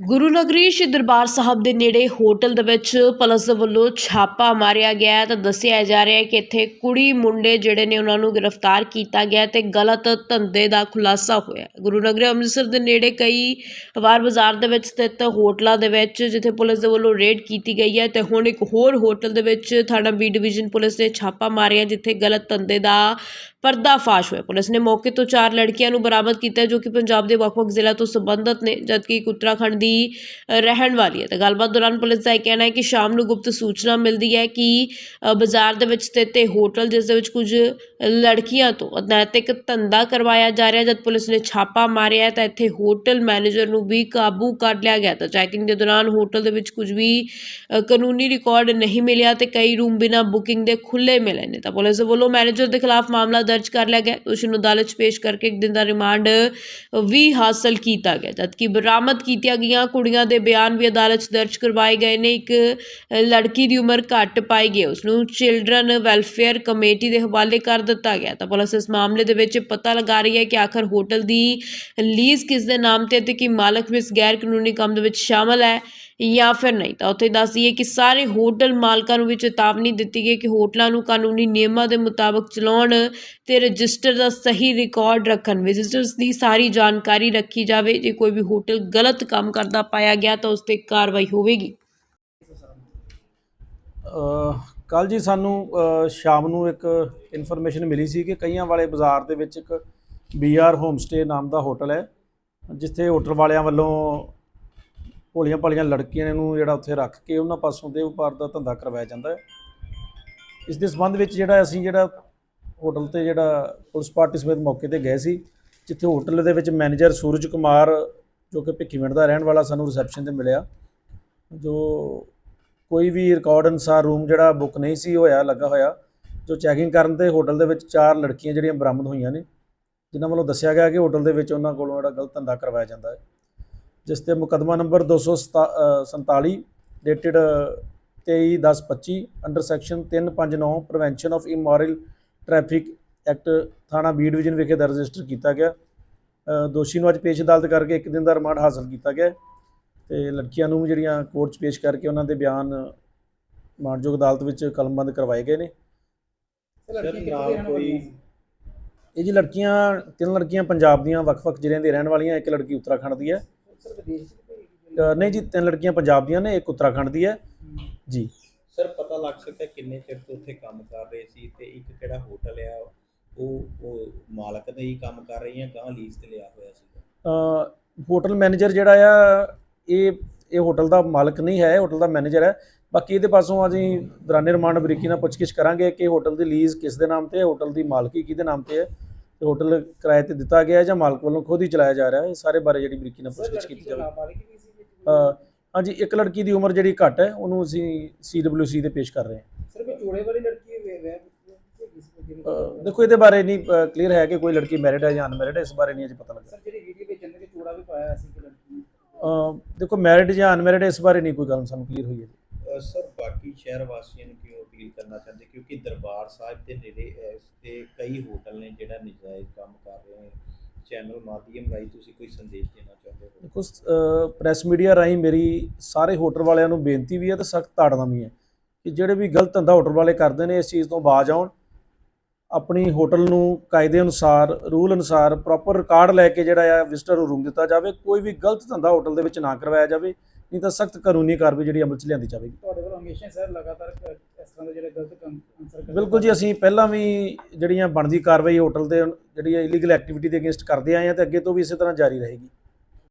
ਗੁਰੂ ਨਗਰੀ ਸ਼੍ਰੀ ਦਰਬਾਰ ਸਾਹਿਬ ਦੇ ਨੇੜੇ ਹੋਟਲ ਦੇ ਵਿੱਚ ਪੁਲਿਸ ਦੇ ਵੱਲੋਂ ਛਾਪਾ ਮਾਰਿਆ ਗਿਆ ਤਾਂ ਦੱਸਿਆ ਜਾ ਰਿਹਾ ਹੈ ਕਿ ਇੱਥੇ ਕੁੜੀ ਮੁੰਡੇ ਜਿਹੜੇ ਨੇ ਉਹਨਾਂ ਨੂੰ ਗ੍ਰਿਫਤਾਰ ਕੀਤਾ ਗਿਆ ਹੈ ਤੇ ਗਲਤ ਧੰਦੇ ਦਾ ਖੁਲਾਸਾ ਹੋਇਆ ਗੁਰੂ ਨਗਰੀ ਅੰਮ੍ਰਿਤਸਰ ਦੇ ਨੇੜੇ ਕਈ ਵਾਰ ਬਾਜ਼ਾਰ ਦੇ ਵਿੱਚ ਸਥਿਤ ਹੋਟਲਾਂ ਦੇ ਵਿੱਚ ਜਿੱਥੇ ਪੁਲਿਸ ਦੇ ਵੱਲੋਂ ਰੇਡ ਕੀਤੀ ਗਈ ਹੈ ਤੇ ਹੁਣ ਇੱਕ ਹੋਰ ਹੋਟਲ ਦੇ ਵਿੱਚ ਥਾਣਾ ਬੀ ਡਿਵੀਜ਼ਨ ਪੁਲਿਸ ਨੇ ਛਾਪਾ ਮਾਰਿਆ ਜਿੱਥੇ ਗਲਤ ਧੰਦੇ ਦਾ ਪਰਦਾਫਾਸ਼ ਹੋਇਆ। ਪੁਲਿਸ ਨੇ ਮੌਕੇ ਤੋਂ ਚਾਰ ਲੜਕੀਆਂ ਨੂੰ ਬਰਾਮਦ ਕੀਤਾ ਜੋ ਕਿ ਪੰਜਾਬ ਦੇ ਵੱਖ-ਵੱਖ ਜ਼ਿਲ੍ਹਿਆਂ ਤੋਂ ਸੰਬੰਧਿਤ ਨੇ, ਜਦਕਿ ਇੱਕ ਉੱਤਰਾਖੰਡ ਦੀ ਰਹਿਣ ਵਾਲੀ ਹੈ। ਤੇ ਗੱਲਬਾਤ ਦੌਰਾਨ ਪੁਲਿਸ ਦਾ ਇਹ ਕਹਿਣਾ ਹੈ ਕਿ ਸ਼ਾਮ ਨੂੰ ਗੁਪਤ ਸੂਚਨਾ ਮਿਲਦੀ ਹੈ ਕਿ ਬਾਜ਼ਾਰ ਦੇ ਵਿੱਚ ਸਥਿਤ ਇਹ ਹੋਟਲ ਜਿਸ ਦੇ ਵਿੱਚ ਕੁਝ ਲੜਕੀਆਂ ਤੋਂ ਅਨੈਤਿਕ ਧੰਦਾ ਕਰਵਾਇਆ ਜਾ ਰਿਹਾ, ਜਦ ਪੁਲਿਸ ਨੇ ਛਾਪਾ ਮਾਰਿਆ ਤਾਂ ਇੱਥੇ ਹੋਟਲ ਮੈਨੇਜਰ ਨੂੰ ਵੀ ਕਾਬੂ ਕਰ ਲਿਆ ਗਿਆ ਤਾਂ ਚੈਕਿੰਗ ਦੇ ਦੌਰਾਨ ਹੋਟਲ ਦੇ ਵਿੱਚ ਕੁਝ ਵੀ ਕਾਨੂੰਨੀ ਰਿਕਾਰਡ ਨਹੀਂ ਮਿਲਿਆ ਤੇ ਕਈ ਰੂਮ ਬਿਨਾਂ ਬੁਕਿੰਗ ਦੇ ਖੁੱਲੇ ਮਿਲੇ ਨੇ। ਤਾਂ ਪੁਲਿਸ ਦੇ ਵੱਲੋਂ ਮੈਨੇਜਰ ਦੇ ਖਿਲਾਫ ਮਾਮਲਾ ਦਰਜ ਕਰ ਲਿਆ ਗਿਆ ਦੋਸ਼ੀ ਨੂੰ ਅਦਾਲਤ 'ਚ ਪੇਸ਼ ਕਰਕੇ ਇੱਕ ਦਿਨ ਦਾ ਰਿਮਾਂਡ ਵੀ ਹਾਸਲ ਕੀਤਾ ਗਿਆ ਜਦਕਿ ਬਰਾਮਦ ਕੀਤੀਆਂ ਗਈਆਂ ਕੁੜੀਆਂ ਦੇ ਬਿਆਨ ਵੀ ਅਦਾਲਤ 'ਚ ਦਰਜ ਕਰਵਾਏ ਗਏ ਨੇ। ਇੱਕ ਲੜਕੀ ਦੀ ਉਮਰ ਘੱਟ ਪਾਈ ਗਈ। ਹੈ। ਉਸ ਨੂੰ ਚਿਲਡਰਨ ਵੈਲਫੇਅਰ ਕਮੇਟੀ ਦੇ ਹਵਾਲੇ ਕਰ ਦਿੱਤਾ ਗਿਆ। ਤਾਂ ਪੁਲਿਸ ਇਸ ਮਾਮਲੇ ਦੇ ਵਿੱਚ ਪਤਾ ਲਗਾ ਰਹੀ ਹੈ ਕਿ ਆਖਰ ਹੋਟਲ ਦੀ ਲੀਜ਼ ਕਿਸ ਦੇ ਨਾਮ ਤੇ ਤੇ ਕੀ ਮਾਲਕ ਵੀ ਇਸ ਗੈਰ ਕਾਨੂੰਨੀ ਕੰਮ ਦੇ ਵਿੱਚ ਸ਼ਾਮਲ ਹੈ। ਜਾਂ ਫਿਰ ਨਹੀਂ, ਤਾਂ ਉੱਥੇ ਦੱਸ ਦਈਏ ਕਿ ਸਾਰੇ ਹੋਟਲ ਮਾਲਕਾਂ ਨੂੰ ਵੀ ਚੇਤਾਵਨੀ ਦਿੱਤੀ ਗਈ ਕਿ ਹੋਟਲਾਂ ਨੂੰ ਕਾਨੂੰਨੀ ਨਿਯਮਾਂ ਦੇ ਮੁਤਾਬਕ ਚਲਾਉਣ ਤੇ ਰਜਿਸਟਰ ਦਾ ਸਹੀ ਰਿਕਾਰਡ ਰੱਖਣ। ਵਿਜ਼ਿਟਰਸ ਦੀ ਸਾਰੀ ਜਾਣਕਾਰੀ ਰੱਖੀ ਜਾਵੇ, ਜੇ ਕੋਈ ਵੀ ਹੋਟਲ ਗਲਤ ਕੰਮ ਕਰਦਾ ਪਾਇਆ ਗਿਆ, ਤਾਂ ਉਸ ਤੇ ਕਾਰਵਾਈ ਹੋਵੇਗੀ। ਕੱਲ ਜੀ ਸਾਨੂੰ ਸ਼ਾਮ ਨੂੰ ਇੱਕ ਇਨਫੋਰਮੇਸ਼ਨ ਮਿਲੀ ਸੀ ਕਿ ਕਈਆਂ ਵਾਲੇ ਬਾਜ਼ਾਰ ਦੇ ਵਿੱਚ ਇੱਕ ਬੀਆਰ ਹੋਮ ਸਟੇ ਨਾਮ ਦਾ ਹੋਟਲ ਹੈ, ਜਿੱਥੇ ਹੋਟਲ ਵਾਲਿਆਂ ਵੱਲੋਂ ਭੋਲੀਆਂ ਭਾਲੀਆਂ ਲੜਕੀਆਂ ਨੂੰ ਜਿਹੜਾ ਉੱਥੇ ਰੱਖ ਕੇ ਉਹਨਾਂ ਪਾਸੋਂ ਦੇ ਵਪਾਰ ਦਾ ਧੰਦਾ ਕਰਵਾਇਆ ਜਾਂਦਾ ਹੈ। ਇਸ ਦੇ ਸੰਬੰਧ ਵਿੱਚ ਜਿਹੜਾ ਅਸੀਂ ਜਿਹੜਾ ਹੋਟਲ ਤੇ ਜਿਹੜਾ ਪੁਲਿਸ ਪਾਰਟੀ ਸਮੇਤ ਮੌਕੇ ਤੇ ਗਏ ਸੀ, ਜਿੱਥੇ ਹੋਟਲ ਦੇ ਵਿੱਚ ਮੈਨੇਜਰ ਸੂਰਜ ਕੁਮਾਰ ਜੋ ਕਿ ਭਿੱਖੀਵਿੰਡ ਦਾ ਰਹਿਣ ਵਾਲਾ ਸਾਨੂੰ ਰਿਸੈਪਸ਼ਨ ਤੇ ਮਿਲਿਆ। ਜੋ ਕੋਈ ਵੀ ਰਿਕਾਰਡ ਅਨੁਸਾਰ ਰੂਮ ਜਿਹੜਾ ਬੁੱਕ ਨਹੀਂ ਸੀ ਹੋਇਆ, ਲੱਗਾ ਹੋਇਆ, ਜੋ ਚੈਕਿੰਗ ਕਰਨ ਤੇ ਹੋਟਲ ਦੇ ਵਿੱਚ ਚਾਰ ਲੜਕੀਆਂ ਜਿਹੜੀਆਂ ਬਰਾਮਦ ਹੋਈਆਂ ਨੇ, ਜਿਨ੍ਹਾਂ ਵੱਲੋਂ ਦੱਸਿਆ ਗਿਆ ਕਿ ਹੋਟਲ ਦੇ ਵਿੱਚ ਉਹਨਾਂ ਕੋਲੋਂ ਜਿਹੜਾ ਗਲਤ ਧੰਦਾ ਕਰਵਾਇਆ ਜਾਂਦਾ ਹੈ। ਜਿਸ ਤੇ ਮੁਕੱਦਮਾ number 247 dated 23/10/25 under section 359 prevention of immoral traffic act ਥਾਣਾ ਬੀ ਡਿਵੀਜ਼ਨ ਵਿਖੇ ਦਰਜ ਰਜਿਸਟਰ ਕੀਤਾ ਗਿਆ। ਦੋਸ਼ੀ ਨੂੰ ਅੱਜ ਪੇਸ਼ ਅਦਾਲਤ ਕਰਕੇ ਇੱਕ ਦਿਨ ਦਾ ਰਿਮਾਂਡ ਹਾਸਲ ਕੀਤਾ ਗਿਆ। ਤੇ ਲੜਕੀਆਂ ਨੂੰ ਵੀ ਜਿਹੜੀਆਂ ਕੋਰਟ 'ਚ ਪੇਸ਼ ਕਰਕੇ ਉਹਨਾਂ ਦੇ ਬਿਆਨ ਮਾਣਯੋਗ ਅਦਾਲਤ ਵਿੱਚ ਕਲਮਬੰਦ ਕਰਵਾਏ ਗਏ ਨੇ। ਕੋਈ ਇਹ ਜੀ ਲੜਕੀਆਂ ਤਿੰਨ ਲੜਕੀਆਂ ਪੰਜਾਬ ਦੀਆਂ ਵੱਖ-ਵੱਖ ਜ਼ਿਲ੍ਹਿਆਂ ਦੀ ਰਹਿਣ ਵਾਲੀਆਂ ਇੱਕ ਲੜਕੀ ਉੱਤਰਾਖੰਡ ਦੀ ਹੈ। ਨਹੀਂ ਜੀ ਤਿੰਨ ਲੜਕੀਆਂ ਪੰਜਾਬ ਦੀਆਂ ਨੇ ਇੱਕ ਉੱਤਰਾਖੰਡ ਦੀ ਹੈ। ਜੀ। ਸਰ ਪਤਾ ਲੱਗ ਸਕਦਾ ਕਿੰਨੇ ਚਿਰ ਤੋਂ ਉੱਥੇ ਕੰਮ ਕਰ ਰਹੇ ਸੀ ਤੇ ਇੱਕ ਕਿਹੜਾ ਹੋਟਲ ਆ ਉਹ ਉਹ ਮਾਲਕ ਦੇ ਹੀ ਕੰਮ ਕਰ ਰਹੀ ਆ ਗਾਂ ਲੀਜ਼ ਤੇ ਲਿਆ ਹੋਇਆ ਸੀ ਅ, ਹੋਟਲ ਮੈਨੇਜਰ ਜਿਹੜਾ ਆ ਇਹ ਇਹ ਹੋਟਲ ਦਾ ਮਾਲਕ ਨਹੀਂ ਹੈ ਇਹ ਹੋਟਲ ਦਾ ਮੈਨੇਜਰ ਹੈ। ਬਾਕੀ ਇਹਦੇ ਪਾਸੋਂ ਅਸੀਂ ਦੌਰਾਨੇ ਰਿਮਾਂਡ ਬਰੀਕੀ ਨਾਲ ਪੁੱਛਗਿੱਛ ਕਰਾਂਗੇ ਕਿ ਹੋਟਲ ਦੀ ਲੀਜ਼ ਕਿਸ ਦੇ ਨਾਮ ਤੇ ਹੈ ਹੋਟਲ ਦੀ ਮਾਲਕੀ ਕਿਹਦੇ ਨਾਮ ਤੇ ਹੈ। ਤੇ ਹੋਟਲ ਕਿਰਾਏ ਤੇ ਦਿੱਤਾ ਗਿਆ ਜਾਂ ਮਾਲਕ ਵੱਲੋਂ ਖੁਦ ਹੀ ਚਲਾਇਆ ਜਾ ਰਿਹਾ ਹੈ ਇਹ ਸਾਰੇ ਬਾਰੇ ਜਿਹੜੀ ਬਰੀਕੀ ਨਾਲ ਪੁੱਛਗਿੱਛ ਕੀਤੀ ਜਾਵੇ। ਹਾਂਜੀ ਇੱਕ ਲੜਕੀ ਦੀ ਉਮਰ ਜਿਹੜੀ ਘੱਟ ਹੈ ਉਹਨੂੰ ਅਸੀਂ ਸੀਡਬਲਯੂਸੀ ਤੇ ਪੇਸ਼ ਕਰ ਰਹੇ ਹਾਂ। ਸਰ ਕੋਈ ਜੋੜੇ ਵਾਲੀ ਲੜਕੀ ਹੈ ਦੇਖੋ ਇਹਦੇ ਬਾਰੇ ਨਹੀਂ ਕਲੀਅਰ ਹੈ ਕਿ ਕੋਈ ਲੜਕੀ ਮੈਰਿਡ ਹੈ ਜਾਂ ਅਨਮੈਰਿਡ ਹੈ ਇਸ ਬਾਰੇ ਨਹੀਂ ਅਜੇ ਪਤਾ ਲੱਗਾ ਸਰ ਜਿਹੜੀ ਵੀਡੀਓ ਵਿੱਚ ਜੰਨੇ ਚੋੜਾ ਵੀ ਪਾਇਆ ਸੀ ਕਿ ਲੜਕੀ ਦੇਖੋ ਮੈਰਿਡ ਜਾਂ ਅਨਮੈਰਿਡ ਇਸ ਬਾਰੇ ਨਹੀਂ ਕੋਈ ਗੱਲ ਸਾਨੂੰ ਕਲੀਅਰ ਹੋਈ ਹੈ। ਅਹ ਸਰ, ਬਾਕੀ ਸ਼ਹਿਰ ਵਾਸੀਆਂ ਨੂੰ ਕਿਉਂ ਅਪੀਲ ਕਰਨਾ ਚਾਹੁੰਦੇ? ਕਿਉਂਕਿ ਦਰਬਾਰ ਸਾਹਿਬ ਦੇ ਨੇੜੇ ਇਸ ਤੇ ਕਈ ਹੋਟਲ ਨੇ ਜਿਹੜਾ ਨਜਾਇਜ਼ ਕੰਮ ਕਰ ਰਹੇ ਨੇ। ਚੈਨਲ ਮਾਧਿਅਮ ਰਾਹੀਂ ਤੁਸੀਂ ਕੋਈ ਸੰਦੇਸ਼ ਦੇਣਾ ਚਾਹੁੰਦੇ ਹੋ? ਦੇਖੋ ਪ੍ਰੈਸ ਮੀਡੀਆ ਰਾਹੀਂ ਮੇਰੀ ਸਾਰੇ ਹੋਟਲ ਵਾਲਿਆਂ ਨੂੰ ਬੇਨਤੀ ਵੀ ਹੈ ਤੇ ਸਖਤ ਤਾੜਨਾ ਵੀ ਹੈ ਕਿ ਜਿਹੜੇ ਵੀ ਗਲਤ ਧੰਦਾ ਹੋਟਲ ਵਾਲੇ ਕਰਦੇ ਨੇ, ਇਸ ਚੀਜ਼ ਤੋਂ ਬਾਜ਼ ਆਉਣ। ਆਪਣੀ ਹੋਟਲ ਨੂੰ ਕਾਇਦੇ ਅਨੁਸਾਰ, ਰੂਲ ਅਨੁਸਾਰ ਪ੍ਰੋਪਰ ਰਿਕਾਰਡ ਲੈ ਕੇ ਜਿਹੜਾ ਆ ਵਿਜ਼ਟਰ ਨੂੰ ਰੂਮ ਦਿੱਤਾ ਜਾਵੇ। ਕੋਈ ਵੀ ਗਲਤ ਧੰਦਾ ਹੋਟਲ ਦੇ ਵਿੱਚ ਨਾ ਕਰਵਾਇਆ ਜਾਵੇ। ਨਹੀਂ ਤਾਂ ਸਖਤ ਕਾਨੂੰਨੀ ਕਾਰਵਾਈ ਜਿਹੜੀ ਅਮਲ 'ਚ ਲਿਆਂਦੀ ਜਾਵੇਗੀ। ਤੁਹਾਡੇ ਵੱਲੋਂ ਹਮੇਸ਼ਾ ਸਰ ਲਗਾਤਾਰ ਇਸ ਤਰ੍ਹਾਂ ਦੇ ਜਿਹੜੇ ਗਲਤ ਕੰਮ ਅਨਸਰ ਕਰਦੇ ਬਿਲਕੁਲ ਜੀ ਅਸੀਂ ਪਹਿਲਾਂ ਵੀ ਜਿਹੜੀਆਂ ਬਣਦੀ ਕਾਰਵਾਈ ਹੋਟਲ ਤੇ ਜਿਹੜੀ ਇਲੀਗਲ ਐਕਟੀਵਿਟੀ ਦੇ ਅਗੇਂਸਟ ਕਰਦੇ ਆਏ ਹਾਂ ਤੇ ਅੱਗੇ ਤੋਂ ਵੀ ਇਸੇ ਤਰ੍ਹਾਂ ਜਾਰੀ ਰਹੇਗੀ।